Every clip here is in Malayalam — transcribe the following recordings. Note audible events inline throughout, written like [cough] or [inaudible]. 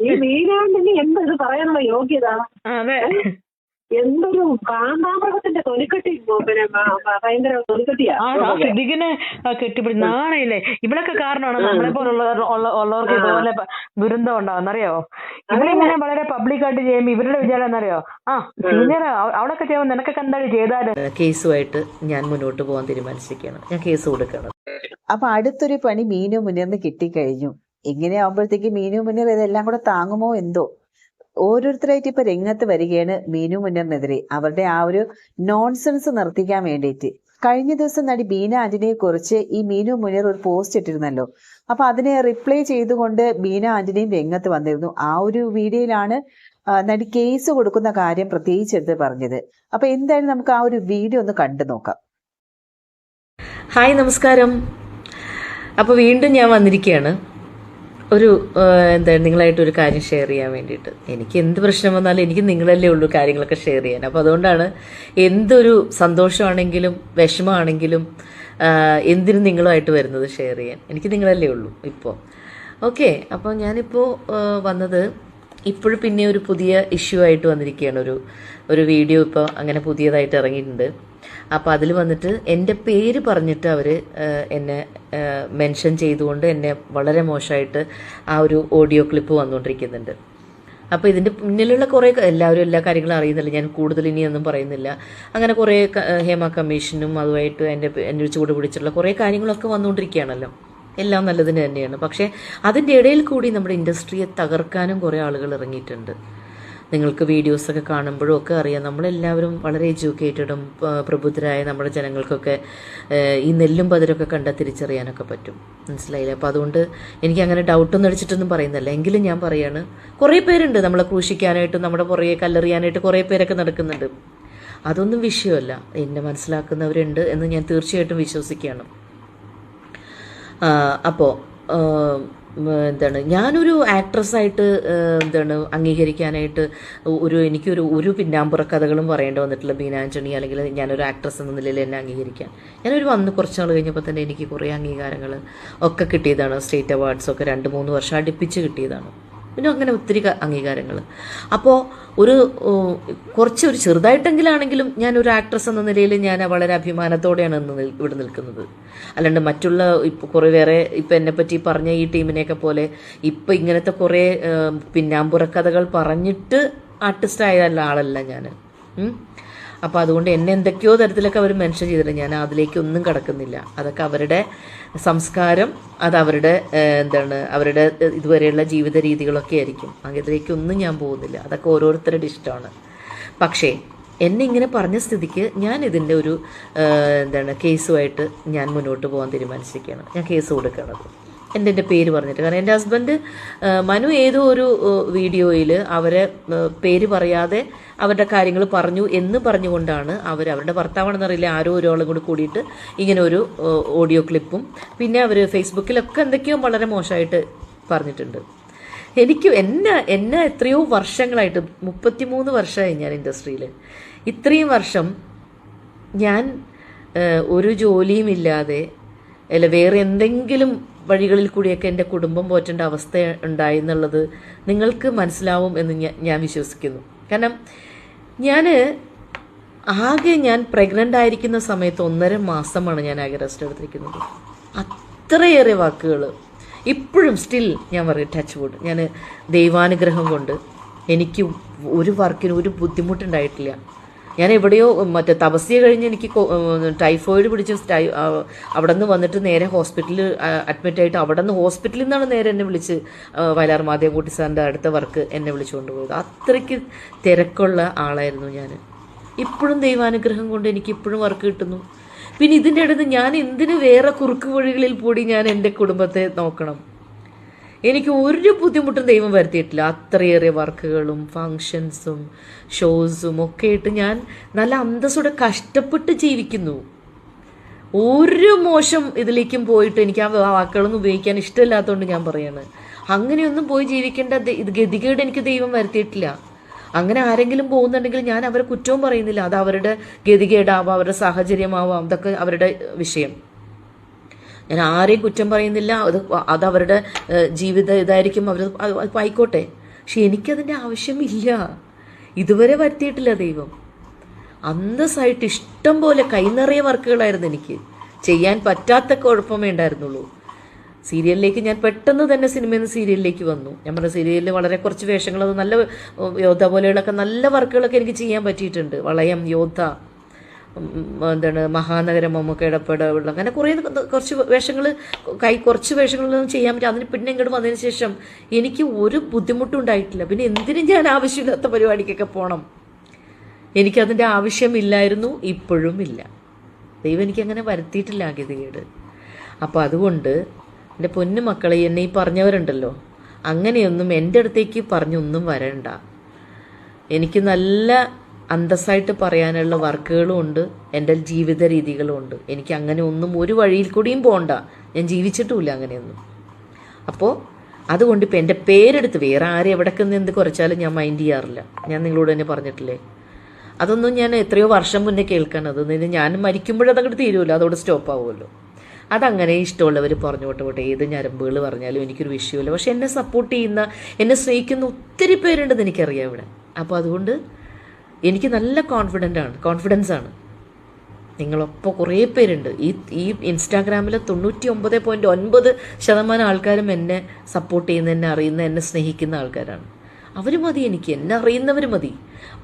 ഈ മീനാണ്ടിന് എന്തത് പറയാനുള്ള യോഗ്യത അതെ. എന്തൊരു കാന്താമൃഗത്തിന്റെ തൊലിക്കെട്ടി പിന്നെ ഭയങ്കര തൊലിക്കെട്ടിയാ? സിദ്ദിഖിനെ കെട്ടിപ്പിടി നാണയില്ലേ? ഇവളൊക്കെ കാരണമാണ്. നമ്മളെ പോലുള്ള ഉള്ളവർക്ക് ഇതുപോലെ ദുരന്തം ഉണ്ടാവുന്ന അറിയോ? ഇവരിങ്ങനെ വളരെ പബ്ലിക്കായിട്ട് ചെയ്യുമ്പോ ഇവരുടെ വിചാരം എന്നറിയോ ആ സീനിയർ അവിടെയൊക്കെ ചെയ്യുമ്പോൾ നിനക്കൊക്കെ എന്താണ് ചെയ്താൽ? കേസുമായിട്ട് ഞാൻ മുന്നോട്ട് പോകാൻ തീരുമാനിച്ചിരിക്കുകയാണ്. ഞാൻ കേസ് കൊടുക്കണം. അപ്പൊ അടുത്തൊരു പണി മീനു മുന്നേറിന് കിട്ടിക്കഴിഞ്ഞു. ഇങ്ങനെയാകുമ്പോഴത്തേക്ക് മീനു മുന്നർ ഇതെല്ലാം കൂടെ താങ്ങുമോ എന്തോ? ഓരോരുത്തരായിട്ട് ഇപ്പൊ രംഗത്ത് വരികയാണ് മീനു മുന്നറിനെതിരെ അവരുടെ ആ ഒരു നോൺസെൻസ് നിർത്തിക്കാൻ വേണ്ടിയിട്ട്. കഴിഞ്ഞ ദിവസം നടി ബീന ആന്റണിയെ കുറിച്ച് ഈ മീനു മുന്നർ ഒരു പോസ്റ്റ് ഇട്ടിരുന്നല്ലോ. അപ്പൊ അതിനെ റിപ്ലൈ ചെയ്തുകൊണ്ട് ബീന ആന്റണിയും രംഗത്ത് വന്നിരുന്നു. ആ ഒരു വീഡിയോയിലാണ് നടി കേസ് കൊടുക്കുന്ന കാര്യം പ്രത്യേകിച്ച് എടുത്ത് പറഞ്ഞത്. അപ്പൊ എന്തായാലും നമുക്ക് ആ ഒരു വീഡിയോ ഒന്ന് കണ്ടു നോക്കാം. ഹായ് നമസ്കാരം. അപ്പോൾ വീണ്ടും ഞാൻ വന്നിരിക്കുകയാണ്. ഒരു എന്താ നിങ്ങളായിട്ട് ഒരു കാര്യം ഷെയർ ചെയ്യാൻ വേണ്ടിയിട്ട്. എനിക്ക് എന്ത് പ്രശ്നം വന്നാലും എനിക്ക് നിങ്ങളല്ലേ ഉള്ളൂ കാര്യങ്ങളൊക്കെ ഷെയർ ചെയ്യാൻ. അപ്പോൾ അതുകൊണ്ടാണ് എന്തൊരു സന്തോഷമാണെങ്കിലും വിഷമമാണെങ്കിലും എന്തിനും നിങ്ങളുമായിട്ട് വരുന്നത് ഷെയർ ചെയ്യാൻ. എനിക്ക് നിങ്ങളല്ലേ ഉള്ളൂ ഇപ്പോൾ ഓക്കെ അപ്പോൾ ഞാനിപ്പോൾ വന്നത് ഇപ്പോഴും പിന്നെ ഒരു പുതിയ ഇഷ്യൂ ആയിട്ട് വന്നിരിക്കുകയാണ്. ഒരു ഒരു വീഡിയോ ഇപ്പോൾ അങ്ങനെ പുതിയതായിട്ട് ഇറങ്ങിയിട്ടുണ്ട്. അപ്പോൾ അതിൽ വന്നിട്ട് എന്റെ പേര് പറഞ്ഞിട്ട് അവർ എന്നെ മെൻഷൻ ചെയ്തുകൊണ്ട് എന്നെ വളരെ മോശമായിട്ട് ആ ഒരു ഓഡിയോ ക്ലിപ്പ് വന്നുകൊണ്ടിരിക്കുന്നുണ്ട് അപ്പോൾ ഇതിന്റെ പിന്നിലുള്ള കുറേ എല്ലാവരും എല്ലാ കാര്യങ്ങളും അറിയുന്നില്ല. ഞാൻ കൂടുതൽ ഇനിയൊന്നും പറയുന്നില്ല. അങ്ങനെ കുറേ ഹേമ കമ്മീഷനും അതുമായിട്ട് എന്റെ എന്റെ ചൂട് പിടിച്ചിട്ടുള്ള കുറേ കാര്യങ്ങളൊക്കെ വന്നുകൊണ്ടിരിക്കുകയാണല്ലോ എല്ലാം നല്ലതിന് തന്നെയാണ്. പക്ഷേ അതിന്റെ ഇടയിൽ കൂടി നമ്മുടെ ഇൻഡസ്ട്രിയെ തകർക്കാനും കുറേ ആളുകൾ ഇറങ്ങിയിട്ടുണ്ട്. നിങ്ങൾക്ക് വീഡിയോസൊക്കെ കാണുമ്പോഴും ഒക്കെ അറിയാം. നമ്മളെല്ലാവരും വളരെ എഡ്യൂക്കേറ്റഡും പ്രബുദ്ധരായ നമ്മുടെ ജനങ്ങൾക്കൊക്കെ ഈ നെല്ലും പതിരൊക്കെ കണ്ട തിരിച്ചറിയാനൊക്കെ പറ്റും. മനസ്സിലായില്ലേ? അപ്പോൾ അതുകൊണ്ട് എനിക്ക് അങ്ങനെ ഡൗട്ടൊന്നും അടിച്ചിട്ടൊന്നും പറയുന്നില്ല എങ്കിലും ഞാൻ പറയാണ് കുറേ പേരുണ്ട് നമ്മളെ ക്രൂശിക്കാനായിട്ടും നമ്മുടെ പുറകെ കല്ലെറിയാനായിട്ട് കുറേ പേരൊക്കെ നടക്കുന്നുണ്ട്. അതൊന്നും വിഷയമല്ല. എന്നെ മനസ്സിലാക്കുന്നവരുണ്ട് എന്ന് ഞാൻ തീർച്ചയായിട്ടും വിശ്വസിക്കുകയാണ്. അപ്പോൾ എന്താണ് ഞാനൊരു ആക്ട്രസ്സായിട്ട് എന്താണ് അംഗീകരിക്കാനായിട്ട് ഒരു എനിക്കൊരു ഒരു പിന്നാമ്പുറ കഥകളും പറയേണ്ടി വന്നിട്ടില്ല ബീന ആന്റണി അല്ലെങ്കിൽ ഞാനൊരു ആക്ട്രസ് എന്ന നിലയിൽ എന്നെ അംഗീകരിക്കാൻ. ഞാനൊരു വന്ന് കുറച്ച് നാൾ കഴിഞ്ഞപ്പോൾ തന്നെ എനിക്ക് കുറേ അംഗീകാരങ്ങൾ ഒക്കെ കിട്ടിയതാണ്. സ്റ്റേറ്റ് അവാർഡ്സ് ഒക്കെ രണ്ട് മൂന്ന് വർഷം അടുപ്പിച്ച് കിട്ടിയതാണ്. പിന്നെ അങ്ങനെ ഒത്തിരി അംഗീകാരങ്ങൾ അപ്പോൾ ഒരു കുറച്ച് ഒരു ചെറുതായിട്ടെങ്കിലാണെങ്കിലും ഞാൻ ഒരു ആക്ട്രസ് എന്ന നിലയിൽ ഞാൻ വളരെ അഭിമാനത്തോടെയാണ് ഇന്ന് ഇവിടെ നിൽക്കുന്നത്. അല്ലാണ്ട് മറ്റുള്ള ഇപ്പോൾ കുറേ വേറെ ഇപ്പം എന്നെ പറ്റി പറഞ്ഞ ഈ ടീമിനെയൊക്കെ പോലെ ഇപ്പം ഇങ്ങനത്തെ കുറേ പിന്നാമ്പുറ കഥകൾ പറഞ്ഞിട്ട് ആർട്ടിസ്റ്റ് ആയതല്ല ആളല്ല ഞാൻ അപ്പോൾ അതുകൊണ്ട് എന്നെ എന്തൊക്കെയോ തരത്തിലൊക്കെ അവർ മെൻഷൻ ചെയ്തിട്ടുണ്ട്. ഞാൻ അതിലേക്കൊന്നും കടക്കുന്നില്ല. അതൊക്കെ അവരുടെ സംസ്കാരം അത് അവരുടെ എന്താണ് അവരുടെ ഇതുവരെയുള്ള ജീവിത രീതികളൊക്കെ ആയിരിക്കും. അതിലേക്കൊന്നും ഞാൻ പോകുന്നില്ല. അതൊക്കെ ഓരോരുത്തരുടെ ഇഷ്ടമാണ്. പക്ഷേ എന്നെ ഇങ്ങനെ പറഞ്ഞ സ്ഥിതിക്ക് ഞാൻ ഇതിന്റെ ഒരു എന്താണ് കേസുമായിട്ട് ഞാൻ മുന്നോട്ട് പോകാൻ തീരുമാനിച്ചിരിക്കുകയാണ്. ഞാൻ കേസ് കൊടുക്കണത് എന്റെ പേര് പറഞ്ഞിട്ട്. കാരണം എന്റെ ഹസ്ബൻഡ് മനു ഏതോ ഒരു വീഡിയോയിൽ അവരെ പേര് പറയാതെ അവരുടെ കാര്യങ്ങൾ പറഞ്ഞു എന്ന് പറഞ്ഞുകൊണ്ടാണ് അവർ അവരുടെ ഭർത്താവാണെന്നറിയില്ല ആരോ ഒരാളും കൂടി കൂടിയിട്ട് ഇങ്ങനെ ഒരു ഓഡിയോ ക്ലിപ്പും പിന്നെ അവർ ഫേസ്ബുക്കിലൊക്കെ എന്തൊക്കെയോ വളരെ മോശമായിട്ട് പറഞ്ഞിട്ടുണ്ട്. എനിക്ക് എന്നെ എന്നെ എത്രയോ വർഷങ്ങളായിട്ട് മുപ്പത്തിമൂന്ന് വർഷമായി ഞാൻ ഇൻഡസ്ട്രിയിൽ ഇത്രയും വർഷം ഞാൻ ഒരു ജോലിയും ഇല്ലാതെ അല്ല വേറെ എന്തെങ്കിലും വഴികളിൽ കൂടിയൊക്കെ എന്റെ കുടുംബം പോറ്റേണ്ട അവസ്ഥ ഉണ്ടായി എന്നുള്ളത് നിങ്ങൾക്ക് മനസ്സിലാവും എന്ന് ഞാൻ വിശ്വസിക്കുന്നു. കാരണം ഞാൻ ആകെ ഞാൻ പ്രഗ്നന്റ് ആയിരിക്കുന്ന സമയത്ത് ഒന്നര മാസമാണ് ഞാൻ ആകെ റെസ്റ്റ് എടുത്തിരിക്കുന്നത്. അത്രയേറെ വാക്കുകൾ ഇപ്പോഴും സ്റ്റിൽ ഞാൻ പറയും ടച്ച് വുഡ് ഞാൻ ദൈവാനുഗ്രഹം കൊണ്ട് എനിക്ക് ഒരു വർക്കിന് ഒരു ബുദ്ധിമുട്ടുണ്ടായിട്ടില്ല. ഞാൻ എവിടെയോ മറ്റേ തപസ്യ കഴിഞ്ഞ് എനിക്ക് ടൈഫോയിഡ് പിടിച്ച് അവിടെ നിന്ന് വന്നിട്ട് നേരെ ഹോസ്പിറ്റലിൽ അഡ്മിറ്റ് ആയിട്ട് അവിടെ നിന്ന് ഹോസ്പിറ്റലിൽ നിന്നാണ് നേരെ എന്നെ വിളിച്ച് വയലാർ മാധവൻകുട്ടി സാറിന്റെ അടുത്ത വർക്ക് എന്നെ വിളിച്ചുകൊണ്ട് പോയത്. അത്രയ്ക്ക് തിരക്കുള്ള ആളായിരുന്നു ഞാൻ ഇപ്പോഴും ദൈവാനുഗ്രഹം കൊണ്ട് എനിക്ക് ഇപ്പോഴും വർക്ക് കിട്ടുന്നു. പിന്നെ ഇതിന്റെ ഇടയിൽ ഞാൻ എന്തിന് വേറെ കുറുക്ക് വഴികളിൽ കൂടി ഞാൻ എന്റെ കുടുംബത്തെ നോക്കണം? എനിക്ക് ഒരു ബുദ്ധിമുട്ടും ദൈവം വരുത്തിയിട്ടില്ല. അത്രയേറെ വർക്കുകളും ഫങ്ഷൻസും ഷോസും ഒക്കെ ഇട്ട് ഞാൻ നല്ല അന്തസ്സോടെ കഷ്ടപ്പെട്ട് ജീവിക്കുന്നു. ഒരു മോശം ഇതിലേക്കും പോയിട്ട് എനിക്ക് ആ വാക്കുകളൊന്നും ഉപയോഗിക്കാൻ ഇഷ്ടമില്ലാത്തതുകൊണ്ട് ഞാൻ പറയാണ്. അങ്ങനെയൊന്നും പോയി ജീവിക്കേണ്ട ഇത് ഗതികേട് എനിക്ക് ദൈവം വരുത്തിയിട്ടില്ല. അങ്ങനെ ആരെങ്കിലും പോകുന്നുണ്ടെങ്കിൽ ഞാൻ അവരെ കുറ്റവും പറയുന്നില്ല. അത് അവരുടെ ഗതികേടാവാം അവരുടെ സാഹചര്യമാവാം. ഇതൊക്കെ അവരുടെ വിഷയം. ഞാൻ ആരെയും കുറ്റം പറയുന്നില്ല. അത് അത് അവരുടെ ജീവിത ഇതായിരിക്കും. അവർ ആയിക്കോട്ടെ. പക്ഷെ എനിക്കതിന്റെ ആവശ്യമില്ല. ഇതുവരെ വരുത്തിയിട്ടില്ല ദൈവം. അന്തസ്സായിട്ട് ഇഷ്ടം പോലെ കൈനിറയ വർക്കുകളായിരുന്നു എനിക്ക്. ചെയ്യാൻ പറ്റാത്ത കുഴപ്പമേ ഉണ്ടായിരുന്നുള്ളൂ. സീരിയലിലേക്ക് ഞാൻ പെട്ടെന്ന് തന്നെ സിനിമയിൽ നിന്ന് സീരിയലിലേക്ക് വന്നു. ഞാൻ പറഞ്ഞ സീരിയലിൽ വളരെ കുറച്ച് വേഷങ്ങൾ അത് നല്ല യോദ്ധ പോലെയുള്ളൊക്കെ നല്ല വർക്കുകളൊക്കെ എനിക്ക് ചെയ്യാൻ പറ്റിയിട്ടുണ്ട്. വളയം യോദ്ധ എന്താണ് മഹാനഗരം മമ്മൂക്കയുടെ പടവുള്ള അങ്ങനെ കുറേ കുറച്ച് വേഷങ്ങൾ കൈ കുറച്ച് വേഷങ്ങളൊന്നും ചെയ്യാൻ പറ്റും അതിന് പിന്നെ ഇങ്ങോട്ട് വന്നതിന് ശേഷം എനിക്ക് ഒരു ബുദ്ധിമുട്ടും ഉണ്ടായിട്ടില്ല. പിന്നെ എന്തിനും ഞാൻ ആവശ്യമില്ലാത്ത പരിപാടിക്കൊക്കെ പോകണം എനിക്കതിന്റെ ആവശ്യമില്ലായിരുന്നു ഇപ്പോഴും ഇല്ല. ദൈവം എനിക്കങ്ങനെ വരുത്തിയിട്ടില്ല ഗതികേട് അപ്പോൾ അതുകൊണ്ട് എന്റെ പൊന്നു മക്കളെ എന്നെ ഈ പറഞ്ഞവരുണ്ടല്ലോ അങ്ങനെയൊന്നും എന്റെ അടുത്തേക്ക് പറഞ്ഞൊന്നും വരണ്ട. എനിക്ക് നല്ല അന്തസ്സായിട്ട് പറയാനുള്ള വർക്കുകളും ഉണ്ട്. എന്റെ ജീവിത രീതികളും ഉണ്ട്. എനിക്ക് അങ്ങനെ ഒന്നും ഒരു വഴിയിൽ കൂടിയും പോകണ്ട ഞാൻ ജീവിച്ചിട്ടുമില്ല അങ്ങനെയൊന്നും. അപ്പോൾ അതുകൊണ്ട് ഇപ്പം എന്റെ പേരെടുത്ത് വേറെ ആരും എവിടേക്ക് എന്ത് കുറച്ചാലും ഞാൻ മൈൻഡ് ചെയ്യാറില്ല. ഞാൻ നിങ്ങളോട് തന്നെ പറഞ്ഞിട്ടില്ലേ? അതൊന്നും ഞാൻ എത്രയോ വർഷം മുന്നേ കേൾക്കാൻ അത് ഞാൻ മരിക്കുമ്പോഴതങ്ങോട്ട് തീരുമല്ലോ. അതോടെ സ്റ്റോപ്പ് ആവുമല്ലോ. അതങ്ങനെ ഇഷ്ടമുള്ളവർ പറഞ്ഞു പോട്ടെ പോട്ടെ. ഏത് ഞരമ്പുകൾ പറഞ്ഞാലും എനിക്കൊരു വിഷയമില്ല പക്ഷെ എന്നെ സപ്പോർട്ട് ചെയ്യുന്ന എന്നെ സ്നേഹിക്കുന്ന ഒത്തിരി പേരുണ്ടെന്ന് എനിക്കറിയാം ഇവിടെ. അപ്പോൾ അതുകൊണ്ട് എനിക്ക് നല്ല കോൺഫിഡന്റ് ആണ്. കോൺഫിഡൻസ് ആണ്. നിങ്ങളൊപ്പം കുറേ പേരുണ്ട്. ഈ ഈ ഇൻസ്റ്റാഗ്രാമിൽ തൊണ്ണൂറ്റി ഒമ്പത് പോയിന്റ് ഒൻപത് ശതമാനം ആൾക്കാരും എന്നെ സപ്പോർട്ട് ചെയ്യുന്ന എന്നെ അറിയുന്ന എന്നെ സ്നേഹിക്കുന്ന ആൾക്കാരാണ്. അവർ മതി എനിക്ക്. എന്നെ അറിയുന്നവർ മതി.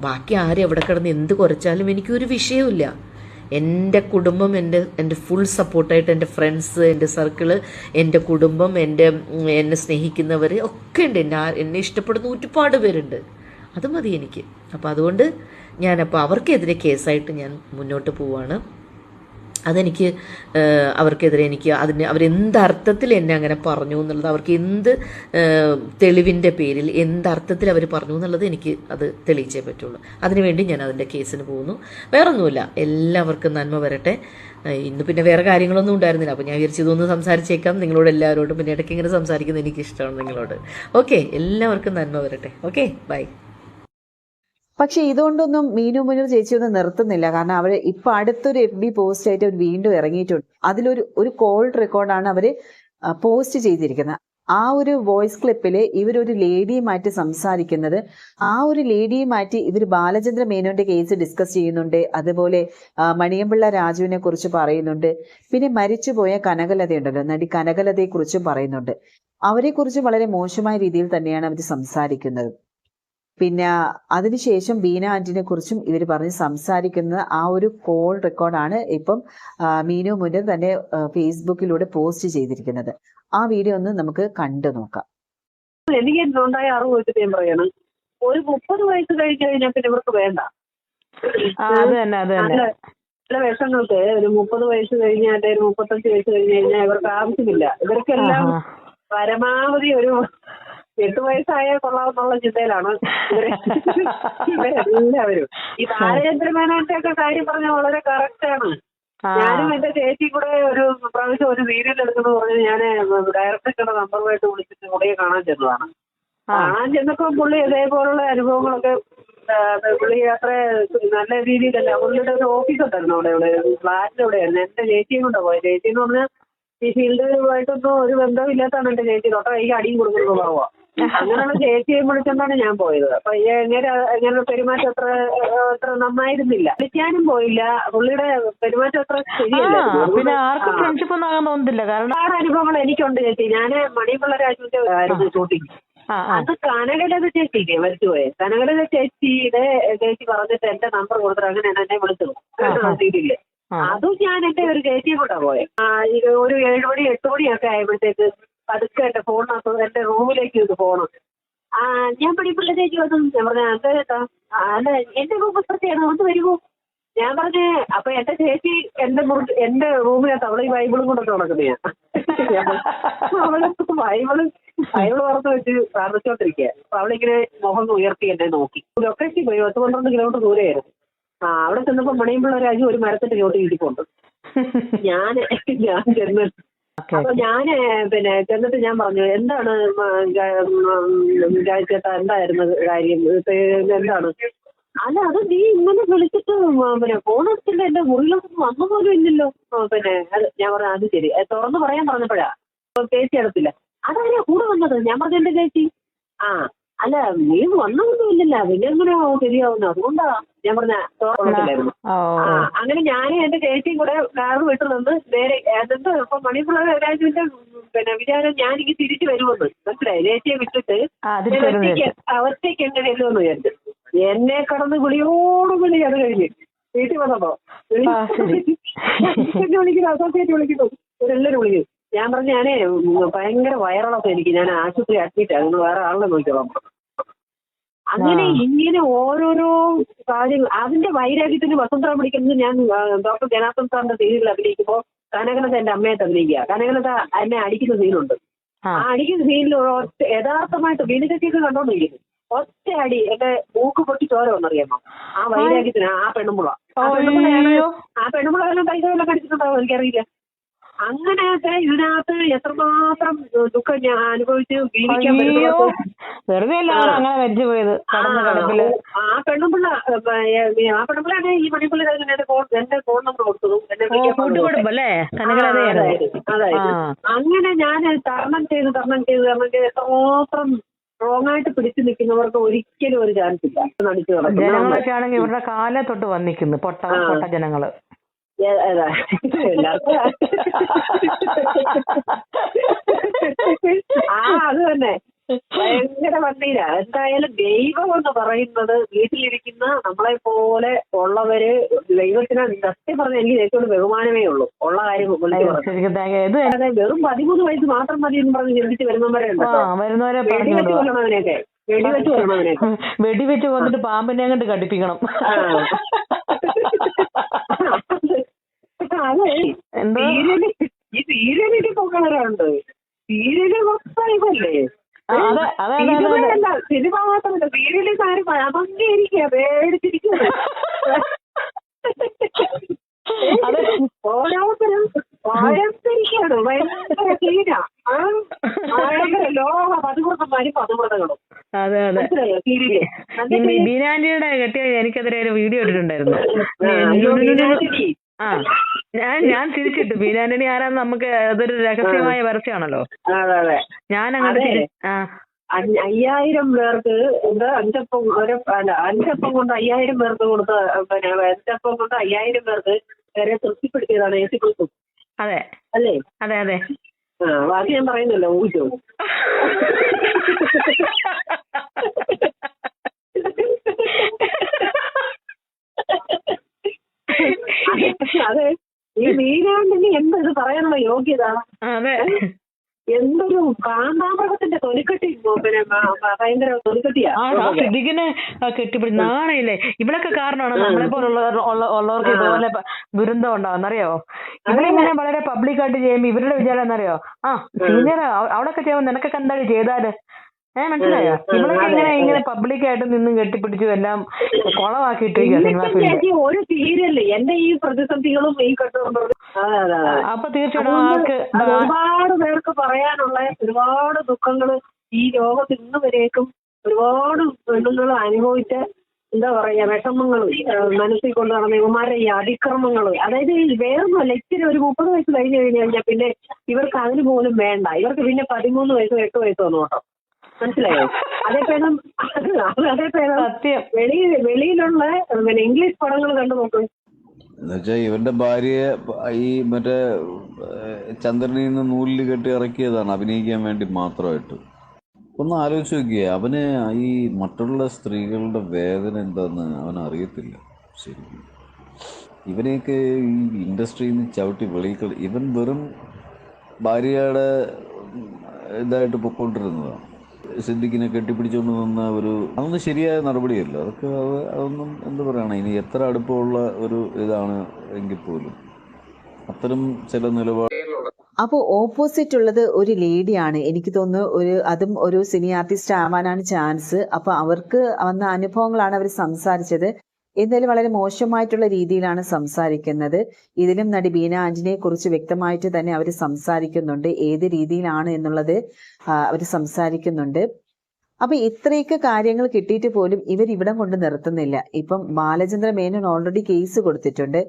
ബാക്കി ആരും എവിടെ കിടന്ന് എന്ത് കുറച്ചാലും എനിക്കൊരു വിഷയമില്ല എന്റെ കുടുംബം എന്റെ എന്റെ ഫുൾ സപ്പോർട്ടായിട്ട് എന്റെ ഫ്രണ്ട്സ് എന്റെ സർക്കിൾ എന്റെ കുടുംബം എന്റെ എന്നെ സ്നേഹിക്കുന്നവർ ഒക്കെ ഉണ്ട്. എന്നെ എന്നെ ഇഷ്ടപ്പെടുന്ന ഒരുപാട് പേരുണ്ട്. അത് മതി എനിക്ക്. അപ്പോൾ അതുകൊണ്ട് ഞാനപ്പോൾ അവർക്കെതിരെ കേസായിട്ട് ഞാൻ മുന്നോട്ട് പോവാണ്. അതെനിക്ക് അവർക്കെതിരെ എനിക്ക് അതിന് അവരെന്തർത്ഥത്തിൽ എന്നെ അങ്ങനെ പറഞ്ഞു എന്നുള്ളത് അവർക്ക് എന്ത് തെളിവിന്റെ പേരിൽ എന്തർത്ഥത്തിൽ അവർ പറഞ്ഞു എന്നുള്ളത് എനിക്ക് അത് തെളിയിച്ചേ പറ്റുള്ളൂ. അതിനുവേണ്ടി ഞാൻ അതിന്റെ കേസിന് പോകുന്നു. വേറൊന്നുമില്ല. എല്ലാവർക്കും നന്മ വരട്ടെ. ഇന്ന് പിന്നെ വേറെ കാര്യങ്ങളൊന്നും ഉണ്ടായിരുന്നില്ല. അപ്പോൾ ഞാൻ വിചാരിച്ചു ഇതൊന്ന് സംസാരിച്ചേക്കാം. നിങ്ങളോട് എല്ലാവരോടും പിന്നെ ഇടയ്ക്ക് ഇങ്ങനെ സംസാരിക്കുന്നത് എനിക്കിഷ്ടമാണ് നിങ്ങളോട്. ഓക്കെ. എല്ലാവർക്കും നന്മ വരട്ടെ. ഓക്കെ. ബൈ. പക്ഷെ ഇതുകൊണ്ടൊന്നും മീനു മുനീർ ചേച്ചി ഒന്നും നിർത്തുന്നില്ല. കാരണം അവർ ഇപ്പൊ അടുത്തൊരു എഫ് ബി പോസ്റ്റ് ആയിട്ട് അവർ വീണ്ടും ഇറങ്ങിയിട്ടുണ്ട്. അതിലൊരു ഒരു കോൾ റെക്കോർഡാണ് അവർ പോസ്റ്റ് ചെയ്തിരിക്കുന്നത്. ആ ഒരു വോയിസ് ക്ലിപ്പിൽ ഇവരൊരു ലേഡിയുമായിട്ട് സംസാരിക്കുന്നത്. ആ ഒരു ലേഡിയുമായിട്ട് ഇവർ ബാലചന്ദ്ര മേനോന്റെ കേസ് ഡിസ്കസ് ചെയ്യുന്നുണ്ട്. അതുപോലെ മണിയമ്പിള്ള രാജുവിനെ കുറിച്ച് പറയുന്നുണ്ട്. പിന്നെ മരിച്ചുപോയ കനകലതയുണ്ടല്ലോ നടി കനകലതയെ കുറിച്ചും പറയുന്നുണ്ട്. അവരെ കുറിച്ച് വളരെ മോശമായ രീതിയിൽ തന്നെയാണ് അവർ സംസാരിക്കുന്നത്. പിന്നെ അതിനുശേഷം ബീന ആന്റിനെ കുറിച്ചും ഇവർ പറഞ്ഞ് സംസാരിക്കുന്നത് ആ ഒരു കോൾ റെക്കോർഡാണ് ഇപ്പം മീനു മുന്നിൽ തന്നെ ഫേസ്ബുക്കിലൂടെ പോസ്റ്റ് ചെയ്തിരിക്കുന്നത്. ആ വീഡിയോ ഒന്ന് നമുക്ക് കണ്ടു നോക്കാം. എനിക്ക് ഉണ്ടായ അറിവ് വെച്ചിട്ട് ഞാൻ പറയണം? ഒരു മുപ്പത് വയസ്സ് കഴിഞ്ഞ് കഴിഞ്ഞാൽ പിന്നെ ഇവർക്ക് വേണ്ട. തന്നെ അത് തന്നെ. നല്ല ചില വേഷങ്ങൾക്ക് ഒരു മുപ്പത് വയസ്സ് കഴിഞ്ഞാൽ അല്ലെങ്കിൽ ഒരു മുപ്പത്തഞ്ച് വയസ്സ് കഴിഞ്ഞ് കഴിഞ്ഞാൽ ഇവർക്ക് ആവശ്യമില്ല. ഇവർക്കെല്ലാം പരമാവധി ഒരു എട്ട് വയസ്സായ കൊള്ളാമെന്നുള്ള ചിന്തയിലാണ് എല്ലാവരും ഈ ബാലചന്ദ്രമേനോന്റെ ഒക്കെ കാര്യം പറഞ്ഞാൽ വളരെ കറക്റ്റ് ആണ്. ഞാനും എന്റെ ചേച്ചി കൂടെ ഒരു പ്രാവശ്യം ഒരു സീരിയൽ എടുക്കുന്ന പറഞ്ഞ് ഞാൻ ഡയറക്ടറുടെ നമ്പറുമായിട്ട് വിളിച്ചിട്ട് പുള്ളിയെ കാണാൻ ചെന്നതാണ്. കാണാൻ ചെന്നപ്പോ പുള്ളി ഇതേപോലുള്ള അനുഭവങ്ങളൊക്കെ പുള്ളി അത്ര നല്ല രീതിയിലല്ല. പുള്ളിയുടെ ഒരു ഓഫീസ് ഉണ്ടായിരുന്നു അവിടെ ഇവിടെ ഫ്ലാറ്റിൽ എവിടെയായിരുന്നു എന്റെ ചേച്ചിയും കൊണ്ടാ പോയത് ചേച്ചി എന്ന് പറഞ്ഞാൽ ഈ ഫീൽഡുമായിട്ടൊന്നും ഒരു ബന്ധമില്ലാത്താണ് എന്റെ ചേച്ചി. തൊട്ടാ ഈ അടിയും കൊടുക്കുന്നത് കുറവാ അങ്ങനെയുള്ള ചേച്ചിയെ വിളിച്ചോണ്ടാണ് ഞാൻ പോയത്. അപ്പൊ എങ്ങനെ എങ്ങനെ പെരുമാറ്റം അത്ര അത്ര നന്നായിരുന്നില്ല. വിളിക്കാനും പോയില്ല. പുള്ളിയുടെ പെരുമാറ്റം അത്ര ശരിയല്ല. പിന്നെ ആർക്കും ഫ്രണ്ട്ഷിപ്പ് ഒന്നും ആകാൻ തോന്നുന്നില്ല കാരണം ഒരുപാട് അനുഭവങ്ങൾ എനിക്കുണ്ട് ചേച്ചി. ഞാൻ മണിപിള്ള രാജുവിന്റെ ആയിരുന്നു ഷൂട്ടിങ് ആ ആ. അത് കനകലത പോയെ മരിച്ചുപോയെ. കനകലത ചേച്ചിയുടെ ചേച്ചി പറഞ്ഞിട്ട് എന്റെ നമ്പർ കൊടുത്തിട്ട് അങ്ങനെ എന്നെ വിളിച്ചു. ആ. സീരിയൽ അതും ഞാൻ എന്റെ ഒരു ചേച്ചിയെ കൂടെ പോയെ. ആ ഒരു ഏഴുമണി എട്ട് മണിയൊക്കെ ആയപ്പോഴത്തേക്ക് പതുക്കെ എന്റെ ഫോണിനകത്ത് എന്റെ റൂമിലേക്ക് ഇത് പോകണം ആ ഞാൻ പണിപ്പിള്ള ചേച്ചി വന്നു. ഞാൻ പറഞ്ഞ എന്താ ചേട്ടാ? അല്ല എന്റെ റൂം പ്രത്യേകം വരുമോ ഞാൻ പറഞ്ഞേ അപ്പൊ എന്റെ ചേച്ചി എന്റെ മുറി എന്റെ റൂമിനകത്ത് അവളെ ഈ ബൈബിളും കൊണ്ടൊക്കെ നടക്കുന്ന ഞാൻ. അവൾ ബൈബിൾ ബൈബിൾ പുറത്ത് വെച്ച് പ്രാർത്ഥിച്ചോണ്ടിരിക്കുക അപ്പൊ അവളിങ്ങനെ മുഖം ഉയർത്തി എന്നെ നോക്കി. ലൊക്കേഷൻ പോയി പത്ത് പന്ത്രണ്ട് കിലോമീറ്റർ ദൂരെയായിരുന്നു. ആ അവിടെ ചെന്നപ്പോ മണിയുമ്പോൾ രാജു ഒരു മരത്തിന്റെ ചോട്ട് ഇരിപ്പുണ്ട്. ഞാൻ ഞാൻ ചെന്ന് അപ്പൊ ഞാൻ പിന്നെ ചെന്നിട്ട് ഞാൻ പറഞ്ഞു എന്താണ് രാജേട്ടാ എന്തായിരുന്നു കാര്യം? എന്താണ്? അല്ല അത് നീ ഇങ്ങനെ വിളിച്ചിട്ട് പിന്നെ ഫോൺ എടുത്തിട്ട് എന്റെ മുറിയിലൊന്നും വന്നു പോലും ഇല്ലല്ലോ. പിന്നെ അത് ഞാൻ പറഞ്ഞു അത് ശരി. തുറന്നു പറയാൻ പറഞ്ഞപ്പോഴാ. ചേച്ചി എടുത്തില്ല. അതാരാ കൂടെ വന്നത്? ഞാൻ പറഞ്ഞു എന്റെ ചേച്ചി? ആ അല്ല നീ നീ വന്നൊന്നുമില്ലല്ല. പിന്നെ എങ്ങനെ ശരിയാവുന്നു? അതുകൊണ്ടാ ഞാൻ പറഞ്ഞ തോന്നില്ലായിരുന്നു അങ്ങനെ ഞാനും എന്റെ ചേച്ചിയും കൂടെ കാർ വിട്ടു നിന്ന് നേരെ എന്നിട്ട് ഇപ്പൊ മണിപ്പുള്ള രാജുവിന്റെ പിന്നെ വിചാരം ഞാനിങ്ങനെ തിരിച്ചു വരുമെന്ന് മനസ്സിലായി? ചേച്ചിയെ വിട്ടിട്ട് ഞാൻ വരുന്നത് ഒറ്റയ്ക്ക് അവസ്ഥയ്ക്ക് എങ്ങനെ വരുമെന്ന് വിചാരിച്ചു. എന്നെ കടന്ന് വിളിയോട് വിളി അത് കഴിഞ്ഞ്. വീട്ടിൽ വന്നപ്പോ. [laughs] വിളിക്കുന്നു അസോസിയേറ്റ് വിളിക്കുന്നു. എല്ലാരും വിളിക്കുന്നു. ഞാൻ പറഞ്ഞു ഞാനേ ഭയങ്കര വയറിളക്കം എനിക്ക് ഞാൻ ആശുപത്രി അഡ്മിറ്റ് ആയിരുന്നു വേറെ ആളിനെ നോക്കിയോളാം അങ്ങനെ ഇങ്ങനെ ഓരോരോ കാര്യങ്ങൾ. അതിന്റെ വൈരാഗ്യത്തിന് വസന്തം പിടിക്കുന്നത് ഞാൻ ഡോക്ടർ ജനാർദ്ദൻ സാറിന്റെ സീരിയലിൽ അഭിനയിക്കുമ്പോൾ കനകലത എന്റെ അമ്മയായിട്ട് അഭിനയിക്കുക. കനകലത എന്നെ അടിക്കുന്ന സീനുണ്ട്. ആ. അടിക്കുന്ന സീനിൽ ഒറ്റ യഥാർത്ഥമായിട്ട് ബീനച്ചൊക്കെ കണ്ടോണ്ടിരിക്കുന്നു. ഒറ്റ അടി എന്റെ മൂക്ക് പൊട്ടി ചോര വന്നറിയാമോ? ആ വൈരാഗ്യത്തിന് ആ പെണ്ണുമ്പുള ആ പെണ്ണുമ്പുളയാണ് ആ പെണ്ണുമ്പുള എല്ലാം പൈസ വല്ലതും കടിച്ചിട്ടുണ്ടാവും എനിക്കറിയില്ല. അങ്ങനെയൊക്കെ ഇതിനകത്ത് എത്രമാത്രം ദുഃഖം ഞാൻ അനുഭവിച്ച് ജീവിക്കാൻ വെറുതെ അങ്ങനെ മരിച്ചു പോയത് കടന്ന കടപ്പിൽ. ആ പെണ്ണുമ്പിള്ള ആ പെണ്ണുമ്പിള്ളാണ് ഈ പണിപ്പിള്ളി കഴിഞ്ഞ എന്റെ ഫോൺ നമ്പർ കൊടുത്തതും അതായത് അങ്ങനെ ഞാൻ തരണം ചെയ്ത് തരണം ചെയ്ത് തരണം ചെയ്ത് എത്രമാത്രം സ്ട്രോങ് ആയിട്ട് പിടിച്ചു നിൽക്കുന്നവർക്ക് ഒരിക്കലും ഒരു ചാൻസ് ഇല്ല. നടിച്ചു ജനങ്ങളൊക്കെ ആണെങ്കിൽ ഇവരുടെ കാലെ തൊട്ട് വന്നിക്കുന്നു പൊട്ട പൊട്ട ജനങ്ങൾ? എല്ലാവർക്കും [laughs] [laughs] ആ അത് തന്നെ. ഭയങ്കര വണ്ടീല എന്തായാലും ദൈവം എന്ന് പറയുന്നത് വീട്ടിലിരിക്കുന്ന നമ്മളെ പോലെ ഉള്ളവര് ദൈവത്തിന് സത്യം പറഞ്ഞ എനിക്ക് ഏറ്റവും ബഹുമാനമേ ഉള്ളൂ. ഉള്ള കാര്യം. അതെ വെറും പതിമൂന്ന് വയസ്സ് മാത്രം മതി എന്ന് പറഞ്ഞ് ചിന്തിച്ച് വരുന്നവരെ വെടിവെച്ച് കൊല്ലണവനെയൊക്കെ. വെടിവെച്ച് കൊല്ലണവനെയൊക്കെ. വെടിവെച്ച് കൊന്നിട്ട് പാമ്പിനെ കണ്ട് കടിപ്പിക്കണം ആ. അതെ എന്തോ സീരിയൽ ഈ സീരിയലിൽ പോകാറുണ്ട്. സീരിയൽ മൊത്തം ഇതല്ലേ? സിനിമയല്ല സിനിമ മാത്രമല്ല സീരിയലിൽ കാര്യം അതങ്ങിയിരിക്കുക പേടിച്ചിരിക്കുന്നു അതെ. ഓരോരുത്തരും ഭയങ്കരിക്കാണ് ഭയങ്കര സീന ആ ഭയങ്കര ലോക ഈ ബി- ബീനാന്റിയുടെ കെട്ടിയ എനിക്കെതിരെ ഒരു വീഡിയോ ഇട്ടിട്ടുണ്ടായിരുന്നു. ഞാൻ ഞാൻ തിരിച്ചിട്ടു. ബീനാന്റണി ആരാന്ന് നമുക്ക് അതൊരു രഹസ്യമായ പരസ്യമാണല്ലോ. ഞാൻ അങ്ങോട്ട് ആ. അയ്യായിരം പേർക്ക് എന്താ അഞ്ചപ്പം ഒരു അല്ല അഞ്ചപ്പം കൊണ്ട് അയ്യായിരം പേർക്ക് കൊടുത്ത പിന്നെ അഞ്ചപ്പം കൊണ്ട് അയ്യായിരം പേർക്ക് വരെ തൃപ്തിപ്പെടുത്തിയതാണ് എ സി കുറിച്ചും അതെ. അല്ലേ? അതെ അതെ. ആ ബാക്കി ഞാൻ പറയുന്നല്ലോ ഊഹിച്ചോ [laughs] അതെ ഈ വീരാണ്ടിന് എന്താ ഇത് പറയാനുള്ള യോഗ്യത അതെ. എന്തൊരു കാന്താമൃഗത്തിന്റെ തൊലിക്കെട്ടി പിന്നെ ഭയങ്കര തൊലിക്കെട്ടിയാ. സിദ്ദിഖിനെ കെട്ടിപ്പിടി നാണയില്ലേ? ഇവളൊക്കെ കാരണമാണ്. നമ്മളെ പോലുള്ള ഉള്ളവർക്ക് ഇതുപോലെ ദുരന്തം ഉണ്ടാവുന്നറിയോ? ഇവരിങ്ങനെ വളരെ പബ്ലിക്കായിട്ട് ചെയ്യുമ്പോ ഇവരുടെ വിചാരം എന്നറിയോ ആ സീനിയർ അവിടൊക്കെ ചെയ്യുമ്പോ നിനക്കൊക്കെ എന്താണ് ചെയ്താൽ? ഏഹ് മനസ്സിലായോ? ഇവളൊക്കെ ഇങ്ങനെ ഇങ്ങനെ പബ്ലിക്കായിട്ട് നിന്നും കെട്ടിപ്പിടിച്ചു എല്ലാം കൊളവാക്കിയിട്ടിരിക്കുക ഒരു സീരിയൽ എന്റെ ഈ പ്രതിസന്ധികളും ഈ കെട്ടും അതെ അതെ അതെ അപ്പൊ തീർച്ചയായിട്ടും ആൾക്ക് ഒരുപാട് പേർക്ക് പറയാനുള്ള ഒരുപാട് ദുഃഖങ്ങൾ ഈ ലോകത്ത് ഇന്ന് വരേക്കും ഒരുപാട് പെണ്ണുങ്ങൾ അനുഭവിച്ച എന്താ പറയാ വിഷമങ്ങൾ മനസ്സിൽ കൊണ്ട് നടന്ന ഇവന്മാരുടെ ഈ അതിക്രമങ്ങൾ അതായത് ഈ വേറൊന്നുമല്ല ഇച്ചിരി ഒരു മുപ്പത് വയസ്സ് കഴിഞ്ഞ് കഴിഞ്ഞ് കഴിഞ്ഞാൽ പിന്നെ ഇവർക്ക് അതിന് പോലും വേണ്ട. ഇവർക്ക് പിന്നെ പതിമൂന്ന് വയസ്സോ എട്ട് വയസ്സോ നോട്ടോ മനസ്സിലായോ? അതേപോലെ അതേപോലെ വെളിയിൽ വെളിയിലുള്ള പിന്നെ ഇംഗ്ലീഷ് പടങ്ങൾ കണ്ടു നോക്കും. എന്നുവെച്ചാൽ ഇവന്റെ ഭാര്യയെ ഈ മറ്റേ ചന്ദ്രനിൽ നിന്ന് നൂലിൽ കെട്ടി ഇറക്കിയതാണ് അഭിനയിക്കാൻ വേണ്ടി മാത്രമായിട്ട്. ഒന്ന് ആലോചിച്ച് നോക്കിയേ അവന് ഈ മറ്റുള്ള സ്ത്രീകളുടെ വേദന എന്താന്ന് അവൻ അറിയത്തില്ല. ശരിക്കും ഇവനെയൊക്കെ ഈ ഇൻഡസ്ട്രിയിൽ നിന്ന് ചവിട്ടി വെളിയിൽ ഇവൻ വെറും ഭാര്യയുടെ ഇതായിട്ട് പൊക്കോണ്ടിരുന്നതാണ്. സിദ്ദിഖിനെ കെട്ടിപ്പിടിച്ചുകൊണ്ട് നിന്ന ഒരു അതൊന്നും ശരിയായ നടപടിയല്ല. അതൊക്കെ അത് അതൊന്നും എന്താ പറയണം? ഇനി എത്ര അടുപ്പമുള്ള ഒരു ഇതാണ് എങ്കിൽ പോലും. അത്തരം ചില നിലപാട് അപ്പോൾ ഓപ്പോസിറ്റ് ഉള്ളത് ഒരു ലേഡിയാണ് എനിക്ക് തോന്നുന്നു ഒരു അതും ഒരു സിനി ആർട്ടിസ്റ്റ് ആവാനാണ് ചാൻസ് അപ്പോൾ അവർക്ക് വന്ന അനുഭവങ്ങളാണ് അവർ സംസാരിച്ചത്. എന്തായാലും വളരെ മോശമായിട്ടുള്ള രീതിയിലാണ് സംസാരിക്കുന്നത്. ഇതിലും നടി ബീന ആന്റണിയെ കുറിച്ച് വ്യക്തമായിട്ട് തന്നെ അവർ സംസാരിക്കുന്നുണ്ട്. ഏത് രീതിയിലാണ് എന്നുള്ളത് അവർ സംസാരിക്കുന്നുണ്ട്. അപ്പൊ ഇത്രയൊക്കെ കാര്യങ്ങൾ കിട്ടിയിട്ട് പോലും ഇവർ ഇവിടം കൊണ്ട് നിർത്തുന്നില്ല. ഇപ്പം ബാലചന്ദ്ര മേനോൻ ഓൾറെഡി കേസ് കൊടുത്തിട്ടുണ്ട്.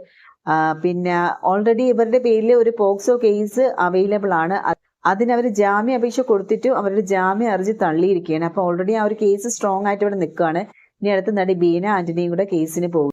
പിന്നെ ഓൾറെഡി ഇവരുടെ പേരിൽ ഒരു പോക്സോ കേസ് അവൈലബിൾ ആണ്. അതിനവർ ജാമ്യ അപേക്ഷ കൊടുത്തിട്ടും അവരുടെ ജാമ്യ അർജി തള്ളിയിരിക്കുകയാണ്. അപ്പൊ ഓൾറെഡി ആ ഒരു കേസ് സ്ട്രോങ് ആയിട്ട് ഇവിടെ നിൽക്കുകയാണ്. ഇനി അടുത്ത നടി ബീന ആന്റണിയും കൂടെ കേസിന് പോകും.